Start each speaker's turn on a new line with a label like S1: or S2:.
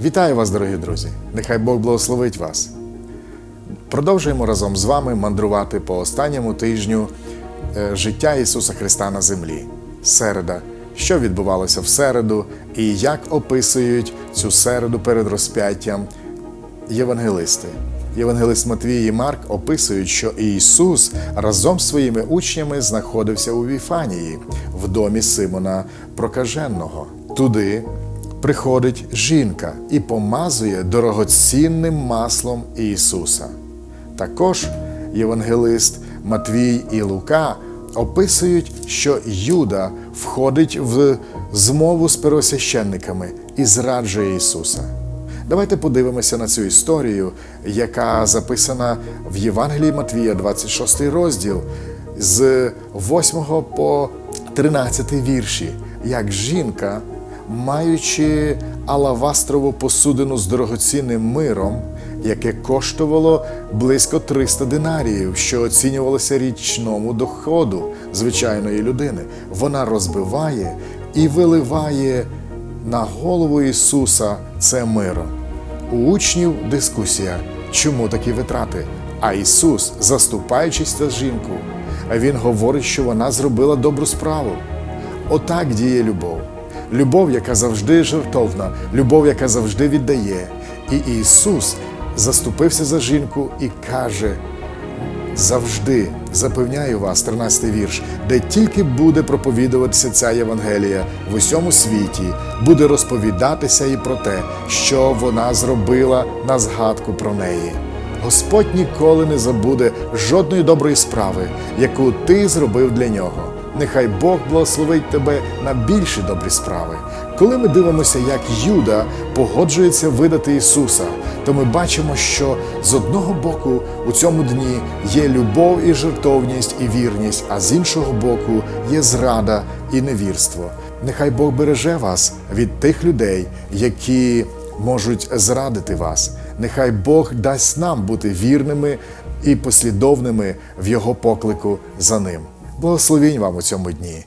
S1: Вітаю вас, дорогі друзі! Нехай Бог благословить вас. Продовжуємо разом з вами мандрувати по останньому тижню е, життя Ісуса Христа на землі. Середа. Що відбувалося в середу, і як описують цю середу перед розп'яттям євангелисти. Євангелист Матвій і Марк описують, що Ісус разом з своїми учнями знаходився у Віфанії, в домі Симона Прокаженого. Туди приходить жінка і помазує дорогоцінним маслом Ісуса. Також євангелист Матвій і Лука описують, що Юда входить в змову з первосвященниками і зраджує Ісуса. Давайте подивимося на цю історію, яка записана в Євангелії Матвія, 26 розділ, з 8 по 13 вірші, як жінка, маючи алавастрову посудину з дорогоцінним миром, яке коштувало близько 300 динаріїв, що оцінювалося річному доходу звичайної людини, вона розбиває і виливає на голову Ісуса це миро. У учнів дискусія, чому такі витрати? А Ісус, заступаючись за жінку, Він говорить, що вона зробила добру справу. Отак діє любов. Любов, яка завжди жертовна, любов, яка завжди віддає. І Ісус заступився за жінку і каже: завжди запевняю вас, 13 вірш, де тільки буде проповідуватися ця Євангелія в усьому світі, буде розповідатися і про те, що вона зробила на згадку про неї. Господь ніколи не забуде жодної доброї справи, яку ти зробив для нього. Нехай Бог благословить тебе на більші добрі справи. Коли ми дивимося, як Юда погоджується видати Ісуса, то ми бачимо, що з одного боку у цьому дні є любов і жертовність і вірність, а з іншого боку є зрада і невірство. Нехай Бог береже вас від тих людей, які можуть зрадити вас. Нехай Бог дасть нам бути вірними і послідовними в Його поклику за ним. Благословінь вам у цьому дні